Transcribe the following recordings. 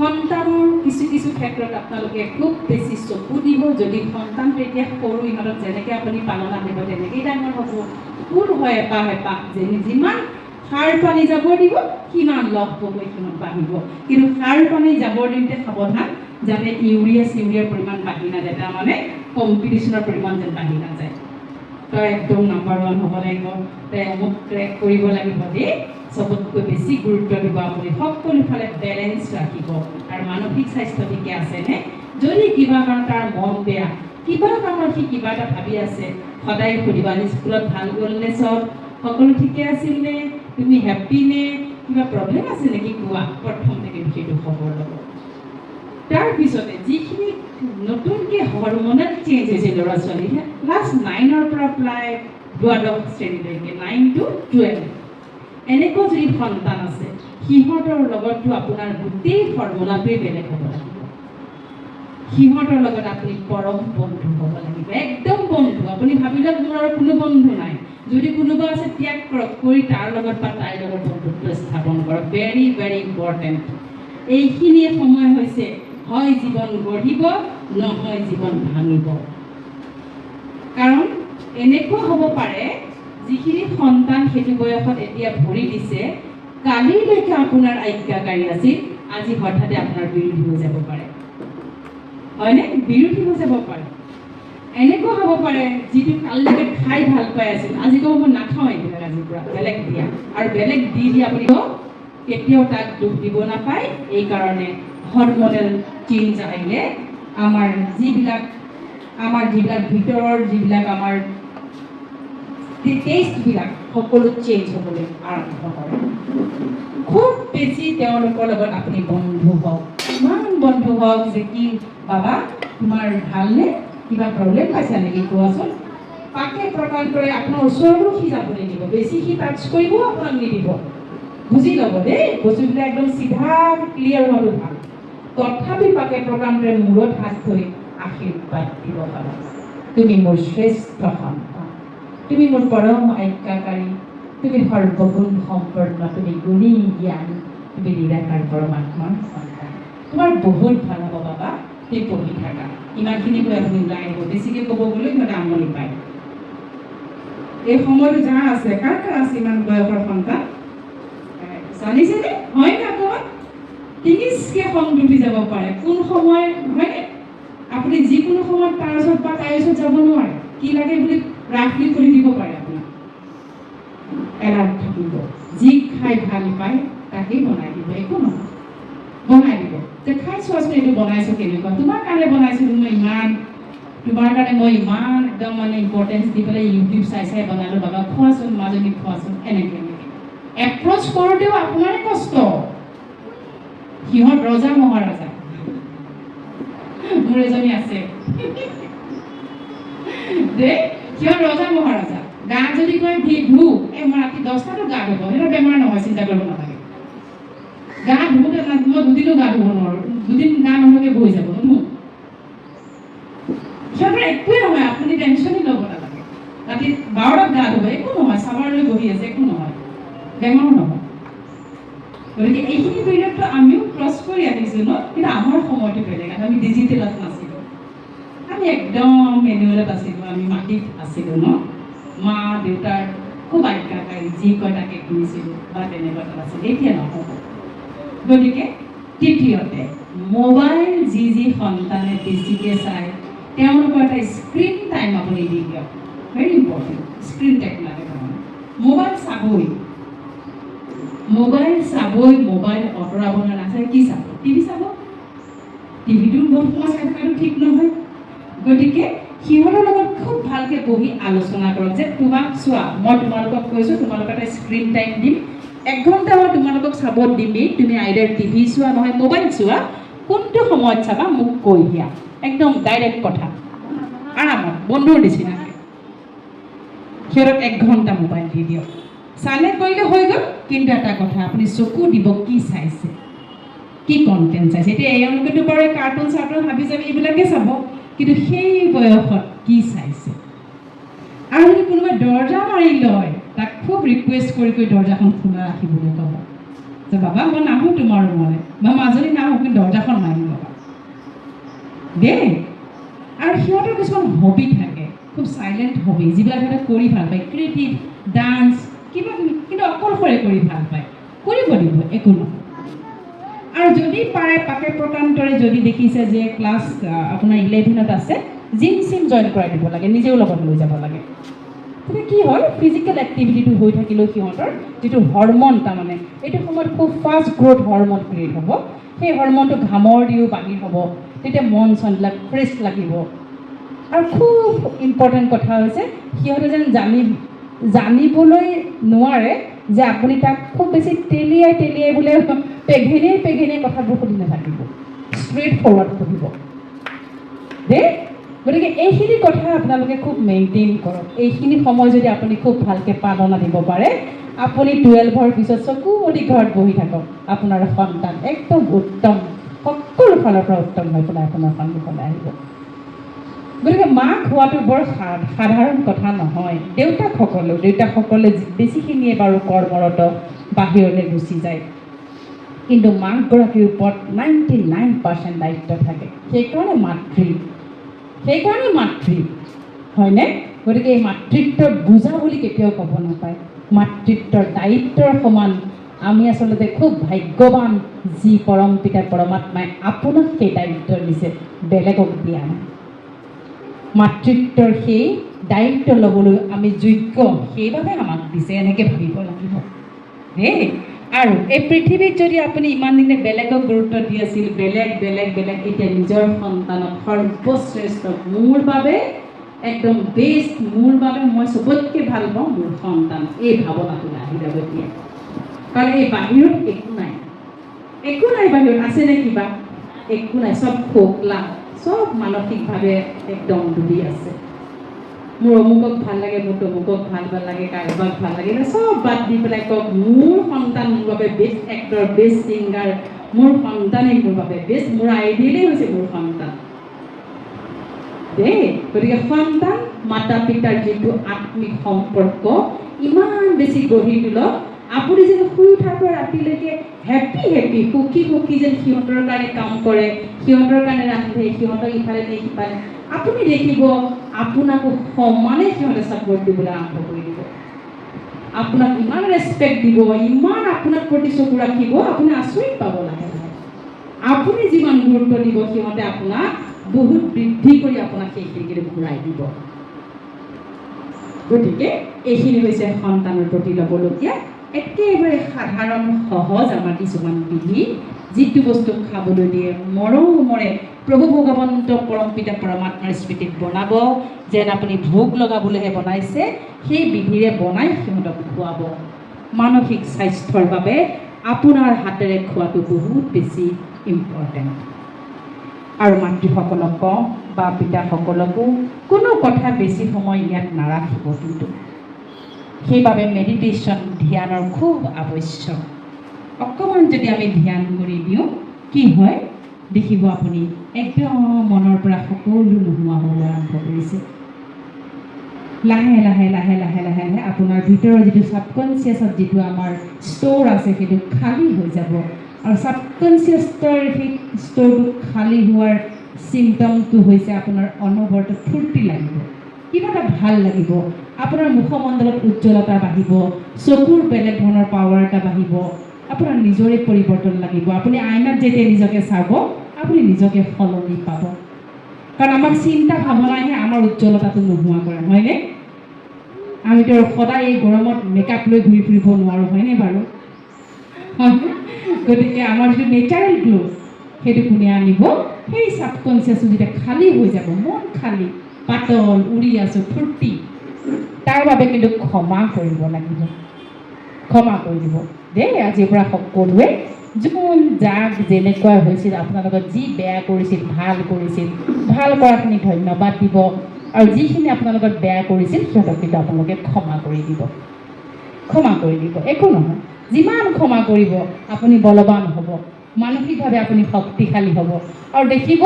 সন্তানৰ কিছু কিছু ক্ষেত্ৰত আপোনালোকে খুব বেছি চকু দিব। যদি সন্তানটো এতিয়া সৰু ইহঁতক যেনেকৈ আপুনি পালনা দিব, তেনেকেই ডাঙৰ হ'ব। কোন হয় এপাহ এপাহ, যেনে যিমান সাৰ পানী জাবৰ দিব, সিমান লহ পহকৈ সিমান বাঢ়িব। কিন্তু সাৰ পানী জাবৰ দিওঁতে সাৱধান, যাতে ইউৰিয়া চিউৰিয়াৰ পৰিমাণ বাঢ়ি নাযায়। তাৰমানে কম্পিটিশ্যনৰ পৰিমাণ যেন বাঢ়ি নাযায়। তই একদম নাম্বাৰ ওৱান হ'ব লাগিব। তই অমুক ট্ৰেক কৰিব লাগিব দেই। চবতকৈ বেছি গুৰুত্ব দিব আপুনি। সকলোফালে বেলেঞ্চ ৰাখিব। আৰু মানসিক স্বাস্থ্য ঠিকে আছেনে যদি কিবা কাৰণ তাৰ মন বেয়া, কিবা কাৰণত সি কিবা এটা ভাবি আছে, সদায় সুধিবা স্কুলত ভালো গ'লনে চব? সকলো ঠিকে আছিল নে? তুমি হেপ্পী নে? কিবা প্ৰব্লেম আছে নেকি? কোৱা। প্ৰথমতে কিন্তু সেইটো খবৰ ল'ব। তাৰপিছতে যিখিনি নতুনকৈ হৰমনেল চেঞ্জ হৈছে ল'ৰা ছোৱালী ক্লাছ নাইনৰ পৰা প্ৰায় দ্বাদশ শ্ৰেণীলৈকে নাইন টু টুৱেলভ এনেকুৱা যদি সন্তান আছে, সিহঁতৰ লগততো আপোনাৰ গোটেই ফৰ্মুলাটোৱে বেলেগ হ'ব লাগিব। সিহঁতৰ লগত আপুনি পৰম বন্ধু হ'ব লাগিব, একদম বন্ধু। আপুনি ভাবিলে মোৰ আৰু কোনো বন্ধু নাই। যদি কোনোবা আছে, ত্যাগ কৰক, কৰি তাৰ লগত বা তাইৰ লগত বন্ধুত্ব স্থাপন কৰক। ভেৰি ভেৰি ইম্পৰ্টেণ্ট এইখিনিয়ে সময় হৈছে হয় জীৱন গঢ়িব নহয় জীৱন ভাঙিব। কাৰণ এনেকুৱা হ'ব পাৰে যিখিনি সন্তান সেইটো বয়সত এতিয়া ভৰি দিছে কালিলৈকে আপোনাৰ আজ্ঞাকাৰী আছিল আজি হঠাতে আপোনাৰ বিৰোধী হৈ যাব পাৰে। হয়নে? বিৰোধী হৈ যাব পাৰে। এনেকুৱা হ'ব পাৰে যিটো কালিলৈকে খাই ভাল পাই আছিল আজি ক'ব মই নাখাওঁ এইবিলাক আজিৰ পৰা বেলেগ দিয়া। আৰু বেলেগ দি দি আপুনি কেতিয়াও তাক দুখ দিব নাপায় এইকাৰণে হৰমনেল চেঞ্জ আহিলে আমাৰ যিবিলাক আমাৰ যিবিলাক ভিতৰৰ যিবিলাক আমাৰ টেষ্টবিলাক সকলো চেঞ্জ হ'বলৈ আৰম্ভ কৰে। খুব বেছি তেওঁলোকৰ লগত আপুনি বন্ধু হওক, ইমান বন্ধু হওক যে কি, বাবা, তোমাৰ ভালনে? কিবা প্ৰব্লেম পাইছা নেকি? কোৱাচোন। পাকে প্ৰকাশ কৰে, আপোনাৰ ওচৰতো সি যাবলৈ দিব বেছি সি টাচ কৰিবও আপোনাক নিদিব। বুজি ল'ব দেই, বস্তুবিলাক একদম চিধা ক্লিয়াৰ হোৱাটো ভালো। তথাপি পাকে প্ৰকাণ্ডৰে মূৰত হাত থৈ আশীৰ্বাদ দিব পাৰা তুমি মোৰ শ্ৰেষ্ঠ সন্তান। তুমি মোৰ পৰম আজ্ঞাকাৰী। তুমি সৰ্বগুণ সম্পন্ন। তুমি গুণী জ্ঞানী। তুমি নিৰাকাৰ পৰমাত্মাৰ সন্তান। তোমাৰ বহুত ভালো হ'ব বাবা। তুমি পঢ়ি থাকা। ইমানখিনি কৈ আপুনি ওলাই আহিব। বেছিকৈ ক'ব গ'লে সিহঁতে আমনি পায়। এই সময়টো যাৰ আছে। কাৰ কাৰ আছে ইমান বয়সৰ সন্তান? জানিছেনে? হয় নে টিঙিচকৈ খং ডুবি যাব পাৰে। কোন সময় হয়নে আপুনি যিকোনো সময়ত তাৰ ওচৰত বা তাইৰ ওচৰত যাব নোৱাৰে কি লাগে বুলি ৰাখি খুলি দিব পাৰে আপোনাক। এলাৰ্ট থাকিব। যি খাই ভাল পায় তাকেই বনাই দিব একো নহয়। বনাই দিব। যে খাই চোৱাচোন এইটো বনাইছোঁ কেনেকুৱা। তোমাৰ কাৰণে বনাইছিলোঁ মই ইমান তোমাৰ কাৰণে মই ইমান একদম মানে ইম্পৰ্টেঞ্চ দি পেলাই ইউটিউব চাই চাই বনালোঁ। বাবা খোৱাচোন মাজনী খোৱাচোন এনেকৈ এনেকৈ। এপ্ৰ'চ কৰোঁতেও আপোনাৰে কষ্ট। সিহঁত ৰজা মহাৰজা। মোৰ এজনী আছে। যে সিহঁত ৰজা মহাৰজা। গা যদি কয় ধি ধু এই মই ৰাতি দহটাতো গা ধুব। সিহঁতৰ বেমাৰ নহয়, চিন্তা কৰিব নালাগে। গা ধুওঁতে মই দুদিনো গা ধুব নোৱাৰোঁ। দুদিন গা নোধোৱাকৈ বহি যাব নুধু সিহঁতৰ একোৱে নহয়, আপুনি টেনশ্যনেই ল'ব নালাগে। ৰাতি বাৰটাত গা ধুব, একো নহয় চাবাৰ বহি আছে, একো নহয়। বেমাৰো নহয় গতিকে এইখিনি পিৰিয়ডটো আমিও ক্ৰছ কৰি আহিছোঁ ন কিন্তু আমাৰ সময়টো বেলেগ আছিল। আমি ডিজিটেলত নাছিলোঁ আমি একদম মেনুৱেলত আছিলোঁ, আমি মাটিত আছিলোঁ ন? মা, দেউতাৰ খুব আজ্ঞাকাৰী যি কয় তাকে শুনিছিলোঁ, বা তেনেকুৱা এটা আছিল, এতিয়া নহ'ব গতিকে, তৃতীয়তে, মোবাইল যি যি সন্তানে বেছিকৈ চায়, তেওঁলোকৰ এটা স্ক্ৰীণ টাইম আপুনি দি দিয়ক। ভেৰি ইম্পৰ্টেণ্ট স্ক্ৰীণ টাইম লাগে তাৰমানে মোবাইল চাবই। মোবাইল চাবই, মোবাইল আঁতৰাব নাচায়, কি চাব? টিভি চাব? টিভিটো বহুত সময় চাই থকাটো ঠিক নহয়। গতিকে সিহঁতৰ লগত খুব ভালকৈ বহি আলোচনা কৰক যে তোমাক চোৱা, মই তোমালোকক কৈছোঁ, তোমালোকক এটা স্ক্ৰীণ টাইম দিম। এক ঘণ্টা মই তোমালোকক চাব দিমেই তুমি আইডাৰ টিভি চোৱা নহয় মোবাইল চোৱা, কোনটো সময়ত চাবা মোক কৈ দিয়া। একদম ডাইৰেক্ট কথা। আৰামত, বন্ধুৰ নিচিনাকৈ সিহঁতক এক ঘণ্টা মোবাইল দি দিয়ক। চালে কৰিলে হৈ গ'ল, কিন্তু এটা কথা, আপুনি চকু দিব কি চাইছে? কি কণ্টেণ্ট চাইছে? এতিয়া এওঁলোকেতো বাৰু কাৰ্টুন চাৰ্টুন হাবি যাবি এইবিলাকে চাব। কিন্তু সেই বয়সত কি চাইছে? আৰু যদি কোনোবাই দৰ্জা মাৰি লয় তাক খুব ৰিকুৱেষ্ট কৰি কৰি দৰ্জাখন খোলা ৰাখিবলৈ ক'ব। যে বাবা, মই নাহোঁ তোমাৰ ৰুমলৈ। মই মাজুলী নাহোঁ, কিন্তু দৰ্জাখন মাৰি ল'বা দেই আৰু সিহঁতৰ কিছুমান হবি থাকে। খুব চাইলেণ্ট হবি যিবিলাক সিহঁতে কৰি ভালো পায়। ক্ৰিয়েটিভ ডান্স কিবা কিবি কিন্তু অকলশৰে কৰি ভালো পায়। কৰিব দিব, একো নহয়। যদি পাৰে, পাকে প্ৰকান্তৰে যদি দেখিছে যে ক্লাছ আপোনাৰ ইলেভেনত আছে, জিম চিম জইন কৰাই দিব লাগে, নিজেও লগত লৈ যাব লাগে। তেতিয়া কি হয় ফিজিকেল এক্টিভিটিটো হৈ থাকিলেও সিহঁতৰ যিটো হৰমন তাৰমানে, এইটো সময়ত খুব ফাষ্ট গ্ৰ'থ হৰমন ক্ৰিয়েট হ'ব। সেই হৰমনটো ঘামৰ দিও বাহিৰ হ'ব, তেতিয়া মন চনবিলাক ফ্ৰেছ লাগিব। আৰু খুব ইম্পৰ্টেণ্ট কথা হৈছে, সিহঁতে যেন জানি, জানিবলৈ নোৱাৰে যে আপুনি তাক খুব বেছি তেলিয়াই তেলিয়াই বোলে পেঘেনিয়াই পেঘেনিয়াই কথাবোৰ সুধি নাথাকিব। ষ্ট্ৰেইট ফৰৱাৰ্ড সুধিব। দেই? গতিকে এইখিনি কথা আপোনালোকে খুব মেইনটেইন কৰক। এইখিনি সময় যদি আপুনি খুব ভালকৈ পালনা দিব পাৰে আপুনি টুৱেলভৰ পিছত চকু মুদি ঘৰত বহি থাকক। আপোনাৰ সন্তান একদম উত্তম। সকলো ফালৰ পৰা উত্তম হৈ পেলাই আপোনাৰ সন্মুখলৈ আহিব। গতিকে মাক হোৱাটো বৰ সাধাৰণ কথা নহয়। দেউতাকসকলেও, দেউতাকসকলে বেছিখিনিয়ে বাৰু কৰ্মৰত বাহিৰলৈ গুচি যায়। কিন্তু মাকগৰাকীৰ ওপৰত নাইণ্টি নাইন পাৰ্চেণ্ট দায়িত্ব থাকে। সেইকাৰণে মাতৃ। সেইকাৰণে মাতৃ। হয়নে? গতিকে এই মাতৃত্বৰ বুজা বুলি কেতিয়াও ক'ব নাপায়। মাতৃত্বৰ দায়িত্বৰ সমান আমি আচলতে খুব ভাগ্যৱান যি পৰম পৰমাত্মাই আপোনাক সেই দায়িত্ব দিছে বেলেগক দিয়া নাই। মাতৃত্বৰ সেই দায়িত্ব ল'বলৈ আমি যোগ্য। সেইবাবে আমাক দিছে, এনেকৈ ভাবিব লাগিব। দেই। আৰু এই পৃথিৱীত যদি আপুনি ইমান দিনে বেলেগক গুৰুত্ব দি আছিল, বেলেগ বেলেগ বেলেগ, এতিয়া নিজৰ সন্তানক সৰ্বশ্ৰেষ্ঠ মোৰ বাবে, একদম বেষ্ট মোৰ বাবে মই চবতকৈ ভালো পাওঁ মোৰ সন্তান। এই ভাৱনাটোলৈ আহি যাব এতিয়া। কাৰণ এই বাহিৰত একো নাই। একো নাই বাহিৰত আছেনে কিবা? একো নাই, চব খোকলা। চব মানসিকভাৱে একদম ডুবি আছে। মোৰ অমুকক ভালো লাগে, মোৰ তমুকক ভালো ভালো লাগে কাৰোবাক ভালো লাগে চব বাদ দি পেলাই কওক, মোৰ সন্তান মোৰ বাবে বেষ্ট এক্টৰ বেষ্ট ছিংগাৰ মোৰ সন্তানেই মোৰ বাবে বেষ্ট মোৰ আইডিয়েলেই হৈছে মোৰ সন্তান। দেই, গতিকে সন্তান মাতা পিতাৰ যিটো আত্মিক সম্পৰ্ক, ইমান বেছি গঢ়ি তোলক আপুনি যেন শুই উঠাৰ পৰা ৰাতিলৈকে হেপী হেপী, সুখী সুখী যেন সিহঁতৰ কাৰণে কাম কৰে, সিহঁতৰ কাৰণে ৰান্ধে সিহঁতক ইফালে নি সিফালে। আপুনি দেখিব, আপোনাকো সমানে সিহঁতে ছাপৰ্ট দিবলৈ আৰম্ভ কৰি দিব। আপোনাক ইমান ৰেচপেক্ট দিব, ইমান আপোনাক প্ৰতি চকু ৰাখিব, আপুনি আচৰিত পাব লাহে। আপুনি যিমান গুৰুত্ব দিব, সিহঁতে আপোনাক বহুত বৃদ্ধি কৰি আপোনাক সেইখিনিকে ঘূৰাই দিব। গতিকে, এইখিনি হৈছে সন্তানৰ প্ৰতি ল'বলগীয়া একেবাৰে সাধাৰণ সহজ আমাৰ কিছুমান বিধি যিটো বস্তু খাবলৈ দিয়ে মৰমৰে প্ৰভু ভগৱন্ত পৰম পিতা পৰমাত্মাৰ স্মৃতিত বনাব যেন আপুনি ভোগ লগাবলৈহে বনাইছে সেই বিধিৰে বনাই সিহঁতক খুৱাব। মানসিক স্বাস্থ্যৰ বাবে আপোনাৰ হাতেৰে খোৱাটো বহুত বেছি ইম্পৰ্টেণ্ট আৰু মাতৃসকলক কওঁ বা পিতাসকলকো কোনো কথা বেছি সময় ইয়াত নাৰাখিব কিন্তু সেইবাবে মেডিটেশ্যন ধ্যানৰ খুব আৱশ্যক। অকণমান যদি আমি ধ্যান কৰি দিওঁ, কি হয়? দেখিব আপুনি, একদম মনৰ পৰা সকলো নোহোৱা হ'বলৈ আৰম্ভ কৰিছে। লাহে লাহে লাহে লাহে লাহে লাহে আপোনাৰ ভিতৰৰ যিটো ছাবকনচিয়াছত যিটো আমাৰ ষ্ট'ৰ আছে, সেইটো খালী হৈ যাব। আৰু ছাবকনচিয়াছৰ সেই ষ্ট'ৰটো খালী হোৱাৰ চিমটমটো হৈছে আপোনাৰ অনবৰতে ফূৰ্তি লাগিব। কিবা এটা ভাল লাগিব। আপোনাৰ মুখমণ্ডলত উজ্জ্বলতা বাঢ়িব চকুৰ বেলেগ ধৰণৰ পাৱাৰ এটা বাঢ়িব আপোনাৰ নিজৰে পৰিৱৰ্তন লাগিব। আপুনি আইনাত যেতিয়া নিজকে চাব আপুনি নিজকে সলনি পাব। কাৰণ আমাক চিন্তা ভাৱনাইহে আমাৰ উজ্জ্বলতাটো নোহোৱা কৰে হয়নে? আমিতো আৰু সদায় এই গৰমত মেকআপ লৈ ঘূৰি ফুৰিব নোৱাৰোঁ হয়নে বাৰু? গতিকে আমাৰ যিটো নেচাৰেল গ্ল' সেইটো কোনে আনিব? সেই ছাবকনচিয়াছটো যেতিয়া খালী হৈ যাব মন খালী পাতল উৰি আছোঁ ফূৰ্তি তাৰ বাবে কিন্তু ক্ষমা কৰিব লাগিব ক্ষমা কৰি দিব। দেই আজিৰ পৰা সকলোৱে যোন যাক যেনেকুৱা হৈছিল, আপোনাৰ লগত যি বেয়া কৰিছিল, ভালো কৰিছিল, ভালো কৰাখিনি ধন্যবাদ দিব। আৰু যিখিনি আপোনাৰ লগত বেয়া কৰিছিল, সিহঁতক কিন্তু আপোনালোকে ক্ষমা কৰি দিব। ক্ষমা কৰি দিব। একো নহয়। যিমান ক্ষমা কৰিব, আপুনি বলৱান হ'ব। মানসিকভাৱে আপুনি শক্তিশালী হ'ব। আৰু দেখিব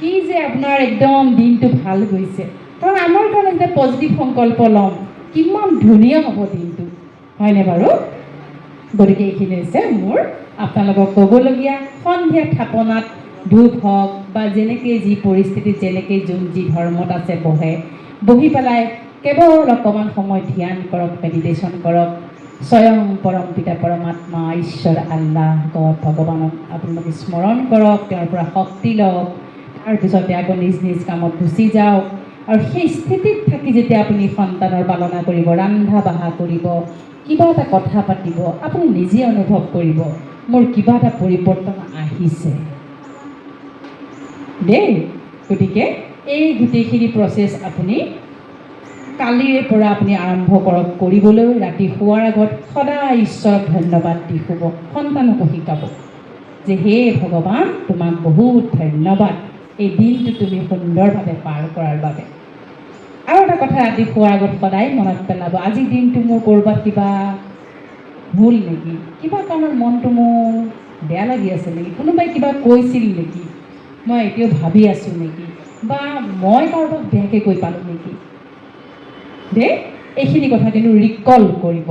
কি যে আপোনাৰ একদম দিনটো ভালো গৈছে। কাৰণ আমাৰ কাৰণে যেতিয়া পজিটিভ সংকল্প ল'ম, কিমান ধুনীয়া হ'ব দিনটো। হয়নে বাৰু? গতিকে এইখিনি হৈছে মোৰ আপোনালোকক ক'বলগীয়া সন্ধিয়া থাপনাত ধূপ হওক বা যেনেকৈ যি পৰিস্থিতিত যেনেকৈ যোন যি ধৰ্মত আছে বহে, বহি পেলাই কেৱল অকণমান সময় ধ্যান কৰক মেডিটেশ্যন কৰক। স্বয়ং পৰম পিতা, পৰমাত্মা, ঈশ্বৰ, আল্লাহ, গড, ভগৱানক আপোনালোকে স্মৰণ কৰক, তেওঁৰ পৰা শক্তি লওক। তাৰপিছতে আকৌ নিজ নিজ কামত গুচি যাওক। আৰু সেই স্থিতিত থাকি যেতিয়া আপুনি সন্তানৰ পালনা কৰিব ৰন্ধা বঢ়া কৰিব কিবা এটা কথা পাতিব আপুনি নিজে অনুভৱ কৰিব মোৰ কিবা এটা পৰিৱৰ্তন আহিছে। দেই গতিকে এই গোটেইখিনি প্ৰচেছ আপুনি কালিৰে পৰা আপুনি আৰম্ভ কৰক কৰিবলৈ ৰাতি শোৱাৰ আগত সদায় ঈশ্বৰক ধন্যবাদ দি শুব সন্তানকো শিকাব যে হে ভগৱান তোমাক বহুত ধন্যবাদ। এই দিনটো তুমি সুন্দৰভাৱে পাৰ কৰাৰ বাবে। আৰু এটা কথা ৰাতি শোৱাৰ আগত সদায় মনত পেলাব আজিৰ দিনটো মোৰ ক'ৰবাত কিবা ভুল নেকি? কিবা কাৰণত মনটো মোৰ বেয়া লাগি আছে নেকি? কোনোবাই কিবা কৈছিল নেকি? মই এতিয়াও ভাবি আছোঁ নেকি? বা মই কাৰোবাক বেয়াকৈ কৈ পালোঁ নেকি? দেই, এইখিনি কথা কিন্তু ৰিকল কৰিব।